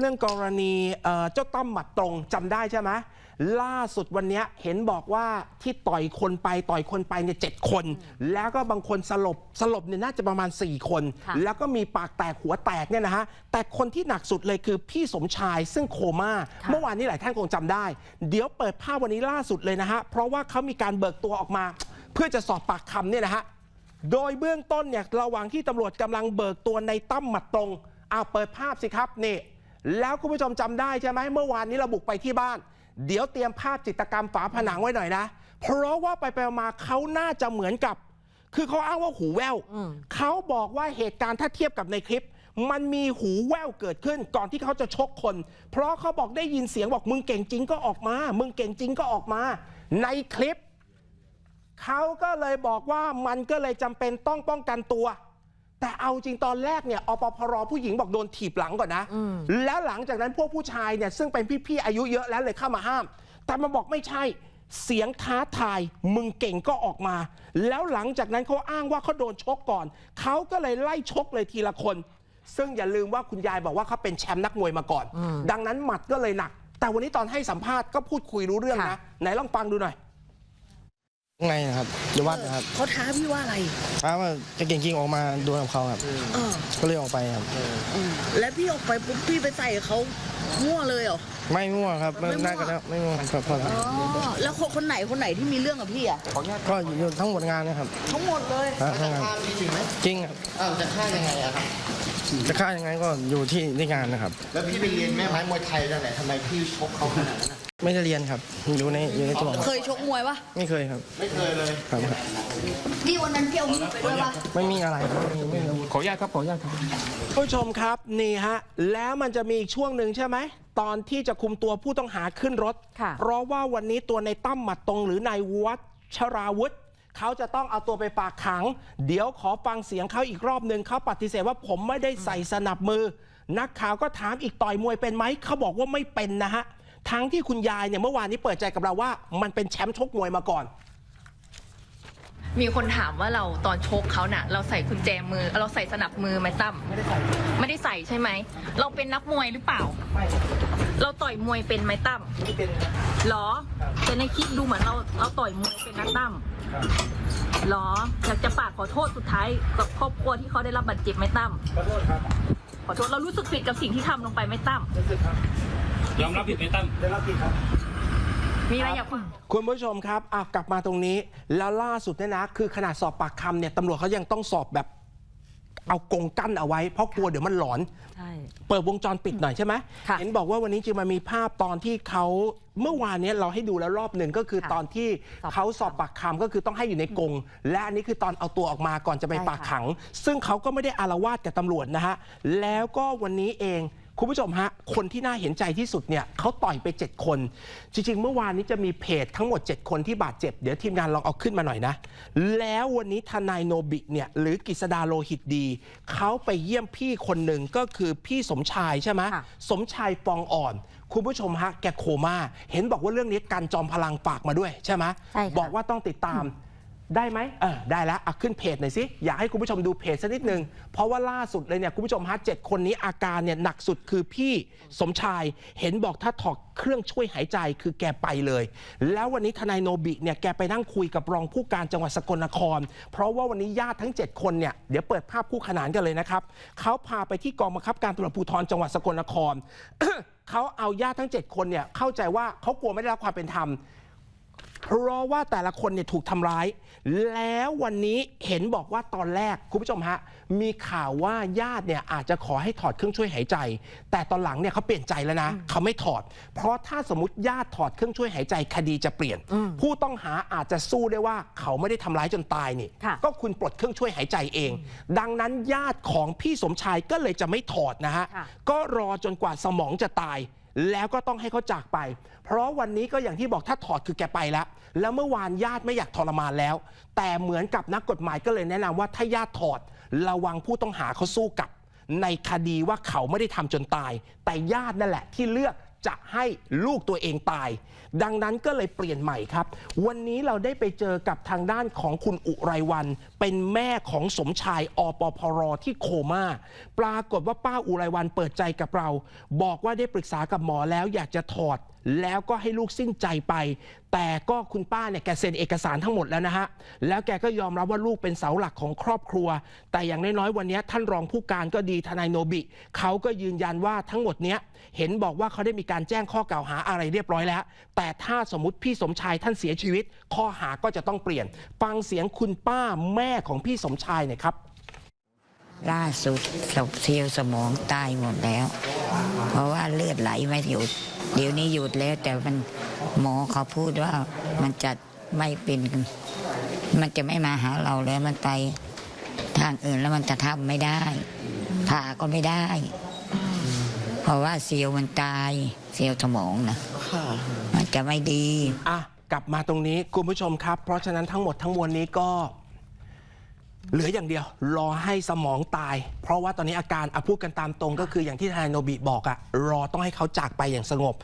เรื่องกรณีเอ่อเจ้าตั้มหมัดตรงจำได้ใช่ไหมล่าสุดวันเนี้ยเห็นบอกว่าที่ต่อยคนไปต่อยคนไปเนี่ยเจ็ดคน แล้วก็บางคนสลบสลบเนี่ยน่าจะประมาณ 4 คนค่ะแล้วก็มีปากแตกหัวแตกเนี่ยนะฮะแต่คนที่หนักสุดเลยคือพี่สมชายซึ่งโคม่าเมื่อวานนี้หลายท่านคงจำได้ เดี๋ยวเปิดภาพวันนี้ล่าสุดเลยนะฮะเพราะว่าเขามีการเบิกตัวออกมา เพื่อจะสอบปากคำเนี่ยนะฮะโดยเบื้องต้นเนี่ยระหว่างที่ตำรวจกำลังเบิกตัวในตั้มหมัดตรงเอาเปิดภาพสิครับนี่ แล้วคุณผู้ชมจำได้ใช่ไหมเมื่อวานนี้เราบุกไปที่บ้าน เดี๋ยวเตรียมภาพจิตรกรรมฝาผนังไว้หน่อยนะ เพราะว่าไปไปมาเขาน่าจะเหมือนกับ คือเขาอ้างว่าหูแว่วอืมเขาบอกว่าเหตุการณ์ถ้าเทียบกับในคลิป มันมีหูแว่วเกิดขึ้นก่อนที่เขาจะชกคน เพราะเขาบอกได้ยินเสียงบอกมึงเก่งจริงก็ออกมา มึงเก่งจริงก็ออกมา ในคลิปเขาก็เลยบอกว่ามันก็เลยจำเป็นต้องป้องกันตัว แต่เอาจริงตอนแรกเนี่ยอปพรผู้หญิงบอกโดนถีบหลังก่อนนะอืมแล้วหลังจากนั้นพวกผู้ชายเนี่ยซึ่งเป็นพี่ๆอายุเยอะแล้วเลยเข้ามาห้าม แต่มันบอกไม่ใช่เสียงท้าทายมึงเก่งก็ออกมา แล้วหลังจากนั้นเขาอ้างว่าเขาโดนชกก่อน เขาก็เลยไล่ชกเลยทีละคน ซึ่งอย่าลืมว่าคุณยายบอกว่าเขาเป็นแชมป์นักมวยมาก่อนอืมดังนั้นหมัดก็เลยหนัก แต่วันนี้ตอนให้สัมภาษณ์ก็พูดคุยรู้เรื่องนะค่ะไหนลองฟังดูหน่อย ข้างในนะครับอยู่วัดนะครับเขาท้าพี่ว่าอะไรท้าว่าจะเก่งจริงออกมาดวลกับเขาครับเออก็เลยออกไปครับเออแล้วพี่ออกไปปุ๊บพี่ไปใส่เขามั่วเลยเหรอไม่มั่วครับไม่ไม่มั่วน่ากันแล้วไม่มั่วครับพอแล้วอ๋อแล้วคนคนไหนคนไหนที่มีเรื่องกับพี่อะก็อยู่ทั้งหมดงานนะครับ ทั้งหมดเลยฮะทั้งงานจริงไหมจริงครับอ้าวจะฆ่ายังไงอะครับจะฆ่ายังไงก็อยู่ที่ที่งานนะครับ แล้วพี่ไปเรียนแม่ไม้มวยไทยแล้วไหนทำไมพี่ชกเขาขนาดนั้นอะ ไม่ได้เรียนครับ อยู่ในอยู่ในตัวเคยชกมวยปะไม่เคยครับ ไม่เคยเลยครับครับที่วันนั้นพี่เอามีดไปด้วยปะไม่มีอะไรไม่มีไม่มีขออนุญาตครับขออนุญาตครับผู้ชมครับนี่ฮะแล้วมันจะมีอีกช่วงหนึ่งใช่ไหมตอนที่จะคุมตัวผู้ต้องหาขึ้นรถค่ะเพราะว่าวันนี้ตัวในตั้มหมัดตรงหรือนายวัชราวุธเขาจะต้องเอาตัวไปฝากขัง เดี๋ยวขอฟังเสียงเขาอีกรอบหนึ่งเขาปฏิเสธว่าผมไม่ได้ใส่สนับมือ นักข่าวก็ถามอีกต่อยมวยเป็นไหมเขาบอกว่าไม่เป็นนะฮะ ทั้งที่คุณยายเนี่ยเมื่อวานนี้เปิดใจกับเราว่า มันเป็นแชมป์ชกมวยมาก่อน มีคนถามว่าเราตอนชกเขาน่ะ เราใส่กุญแจมือ เราใส่สนับมือไหมตั้มไม่ได้ใส่ไม่ได้ใส่ใช่ไหม เราเป็นนักมวยหรือเปล่า ไม่เราต่อยมวยเป็นไหมตั้มไม่เป็นหรอ แต่ในคลิปดูเหมือนเราเราต่อยมวยเป็นนักตั้มหรออยากจะฝากขอโทษสุดท้ายกับครอบครัวที่เขาได้รับบาดเจ็บไหมตั้มขอโทษครับขอโทษเรารู้สึกผิดกับสิ่งที่ทำลงไปไหมตั้ม ยอมรับผิดไหมตั้มมีอะไรอยากพูดคุณผู้ชมครับอะกลับมาตรงนี้ แล้วล่าสุดเนี่ยนะ คือขนาดสอบปากคำเนี่ยตำรวจเขายังต้องสอบแบบ เอากรงกั้นเอาไว้ เพราะกลัวเดี๋ยวมันหลอน ใช่ เปิดวงจรปิดหน่อยใช่ไหมค่ะ เห็นบอกว่าวันนี้จึงมามีภาพตอนที่เขาเมื่อวานเนี้ยเราให้ดูแล้วรอบหนึ่งก็คือค่ะตอนที่สอบเขาสอบปากคำก็คือต้องให้อยู่ในกรงและอันนี้คือตอนเอาตัวออกมาก่อนจะไปใช่ค่ะ ปากขัง ซึ่งเขาก็ไม่ได้อารวาสกับตำรวจนะฮะแล้วก็วันนี้เอง คุณผู้ชมฮะ คนที่น่าเห็นใจที่สุดเนี่ยเขาต่อยไป 7 คน จริง ๆ เมื่อวานนี้จะมีเพจทั้งหมด 7 คนที่บาดเจ็บ เดี๋ยวทีมงานลองเอาขึ้นมาหน่อยนะ แล้ววันนี้ทนายโนบิเนี่ยหรือกฤษดาโลหิตดี เขาไปเยี่ยมพี่คนหนึ่งก็คือพี่สมชายใช่ไหมค่ะสมชายฟองอ่อน คุณผู้ชมฮะ แกโคม่าเห็นบอกว่าเรื่องนี้การจอมพลังฝากมาด้วยใช่ไหมใช่ค่ะบอกว่าต้องติดตาม ได้ไหมได้แล้วขึ้นเพจหน่อยสิ อยากให้คุณผู้ชมดูเพจสักนิดนึง เพราะว่าล่าสุดเลยเนี่ยคุณผู้ชมฮะเจ็ดคนนี้อาการเนี่ยหนักสุดคือพี่สมชาย เห็นบอกถ้าถอดเครื่องช่วยหายใจคือแกไปเลย แล้ววันนี้ทนายโนบิเนี่ยแกไปนั่งคุยกับรองผู้การจังหวัดสกลนคร เพราะว่าวันนี้ญาติทั้ง 7 คนเนี่ยเดี๋ยวเปิดภาพคู่ขนานกันเลยนะครับเขาพาไปที่กองบังคับการตำรวจภูธรจังหวัดสกลนครเขาเอาญาติทั้ง 7 คนเนี่ยเข้าใจว่าเขากลัวไม่ได้รับความเป็นธรรม ราะว่าแต่ละคนเนี่ยถูกทำร้าย แล้ววันนี้เห็นบอกว่าตอนแรกคุณผู้ชมฮะมีข่าวว่าญาติเนี่ยอาจจะขอให้ถอดเครื่องช่วยหายใจ แต่ตอนหลังเนี่ยเขาเปลี่ยนใจแล้วนะเขาไม่ถอด เพราะถ้าสมมติญาติถอดเครื่องช่วยหายใจคดีจะเปลี่ยน ผู้ต้องหาอาจจะสู้ได้ว่าเขาไม่ได้ทำร้ายจนตายนี่ค่ะก็คุณปลดเครื่องช่วยหายใจเอง ดังนั้นญาติของพี่สมชายก็เลยจะไม่ถอดนะฮะค่ะก็รอจนกว่าสมองจะตาย แล้วก็ต้องให้เขาจากไป เพราะวันนี้ก็อย่างที่บอกถ้าถอดคือแกไปแล้ว แล้วเมื่อวานญาติไม่อยากทรมานแล้ว แต่เหมือนกับนักกฎหมายก็เลยแนะนำว่าถ้าญาติถอด ระวังผู้ต้องหาเขาสู้กับ ในคดีว่าเขาไม่ได้ทำจนตาย แต่ญาตินั่นแหละที่เลือก จะให้ลูกตัวเองตาย ดังนั้นก็เลยเปลี่ยนใหม่ครับ วันนี้เราได้ไปเจอกับทางด้านของคุณอุไรวัน เป็นแม่ของสมชายอปพรที่โคม่าปรากฏว่าป้าอุไรวันเปิดใจกับเรา บอกว่าได้ปรึกษากับหมอแล้วอยากจะถอด แล้วก็ให้ลูกสิ้นใจไป แต่ก็คุณป้าเนี่ยแกเซ็นเอกสารทั้งหมดแล้วนะฮะ แล้วแกก็ยอมรับว่าลูกเป็นเสาหลักของครอบครัว แต่อย่างน้อยๆวันนี้ท่านรองผู้การก็ดีทนายโนบิเขาก็ยืนยันว่าทั้งหมดเนี้ยเห็นบอกว่าเขาได้มีการแจ้งข้อกล่าวหาอะไรเรียบร้อยแล้ว แต่ถ้าสมมติพี่สมชายท่านเสียชีวิต ข้อหาก็จะต้องเปลี่ยน ฟังเสียงคุณป้าแม่ของพี่สมชายหน่อยครับ ล่าสุดศพเซียวสมองตายหมดแล้ว เพราะว่าเลือดไหลไม่หยุด เดี๋ยวนี้หยุดแล้ว แต่มันหมอเขาพูดว่ามันจะไม่เป็น มันจะไม่มาหาเราแล้วมันไปทางอื่นแล้วมันจะทำไม่ได้ผ่าก็ไม่ได้ เพราะว่าเซียวมันตายเซียวสมองนะค่ะมันจะไม่ดี อะ กลับมาตรงนี้คุณผู้ชมครับ เพราะฉะนั้นทั้งหมดทั้งมวลนี้ก็ เหลืออย่างเดียวรอให้สมองตาย เพราะว่าตอนนี้อาการอพูดกันตามตรงก็คืออย่างที่ทนายโนบิบอกอะรอต้องให้เขาจากไปอย่างสงบ